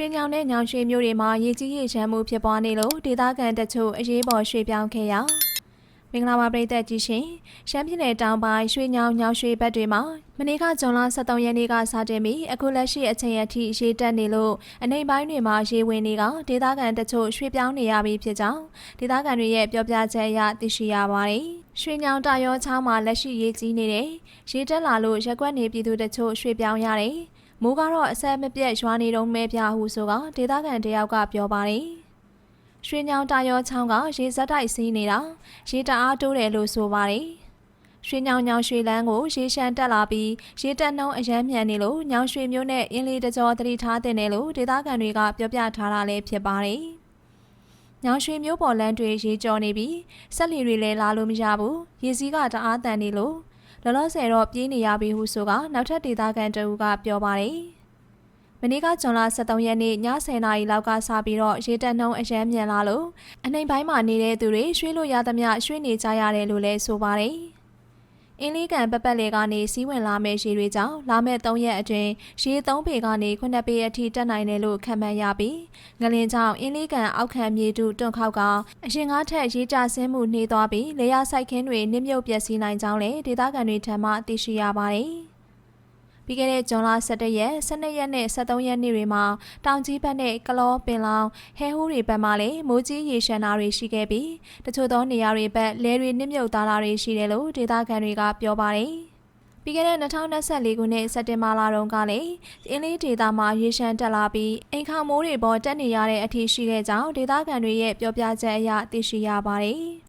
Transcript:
ရွှေညောင်နဲ့ညောင်ရွှေမျိုးတွေမှာရေကြီးရေချမ်းမှုဖြစ်ပွားနေလို့ဒေသခံတချို့အရေးပေါ်ရွှေ့ပြောင်းခဲ့ရမင်္ဂလာပါပရိသတ်ကြီးရှင်ရှမ်းပြည်နယ်တောင်ပိုင်းရွှေညောင်ညောင်ရွှေဘက်တွေမှာမနေ့ကဇွန်လ23ရက်နေ့ကစတင်ပြီးအခုလက်ရှိအချိန်အထိရေတက်နေလို့အနေပိုင်းတွေမှာရေဝင်နေကဒေသခံတချို့ရွှေ့ပြောင်းနေရပြီဖြစ်ကြောင်းဒေသခံတွေရဲ့ပြောပြချက်အရသိရှိရပါတယ်ရွှေညောင်တာရောချောင်းမှာလက်ရှိရေကြီးနေတယ်ရေတက်လာလို့ရက်ကွက်နေပြည်သူတချို့ရွှေ့ပြောင်းရတယ် မိုးကတော့အဆက်မပြတ်ရွာနေတော့မဲပြဟုဆိုကဒေသခံတယောက်ကပြောပါတယ်။ရွှေညောင်တာရောချောင်းကရေစက်တိုက်စီးနေတာရေတအားတိုးတယ်လို့ဆိုပါတယ်။ရွှေညောင်ညောင်ရွှေလန်းကိုရေရှမ်းတက်လာပြီးရေတက်နှုံးအရမ်းမြန်နေလို့ညောင်ရွှေမျိုးနဲ့အင်းလေးတကြောသတိထားတင်တယ်လို့ဒေသခံတွေကပြောပြထားတာလည်းဖြစ်ပါတယ်။ညောင်ရွှေမျိုးပေါ်လန်းတွေရေကျော်နေပြီးဆက်လီတွေလည်းလာလို့မရဘူး။ရေစည်းကတအားတန်နေလို့ လောလောဆယ်တော့ပြေးနေရပြီဟုဆိုကနောက်ထပ်ဒေသခံတအူကပြောပါတယ်။မနေ့ကဇွန်လ23ရက်နေ့ည10:00နာရီလောက်ကစပြီးတော့ရေတက်နှုံးအရန်မြန်လာလို့အနှိမ်ပိုင်းမှာနေတဲ့သူတွေရွှေ့လို့ရသမျှရွှေ့နေကြရတယ်လို့လည်းဆိုပါတယ်။ အင်းလေးကန်ပပတ်လေကနေစီးဝင်လာမယ့်ရေတွေကြောင့်လာမယ့်3ရက်အတွင်းရေ3ပေကနေ9ပေအထိတက်နိုင်တယ်လို့ခန့်မှန်းရပြီးငလင်ကြောင့်အင်းလေးကန်အောက်ခံမြေတူတွန့်ခောက်ကအရင်ကထက်ရေကျဆင်းမှုနှေးသွားပြီးလေယာစိုက်ခင်းတွေနစ်မြုပ်ပျက်စီးနိုင်ကြောင်းလည်းဒေသခံတွေထံမှသိရှိရပါတယ်။ ပြီးခဲ့တဲ့ဇွန်လ17ရက်12ရက်နဲ့13ရက်နေ့တွေမှာတောင်ကြီးဘက်နဲ့ကလောပင်လောင်ဟဲဟူးတွေဘက်မှလည်းမိုးကြီးရေရှမ်းတာတွေရှိခဲ့ပြီးတချို့သောနေရာတွေဘက်လဲတွေနစ်မြုပ်သားတာတွေရှိတယ်လို့ဒေသခံတွေကပြောပါတယ်။ပြီးခဲ့တဲ့2024ခုနှစ်စက်တင်ဘာလတုန်းကလည်းအင်းလေးဒေသမှာရေရှမ်းတက်လာပြီးအိမ်ခေါမိုးတွေပေါ်တက်နေရတဲ့အထိရှိခဲ့ကြောင်းဒေသခံတွေရဲ့ပြောပြချက်အရသိရှိရပါတယ်။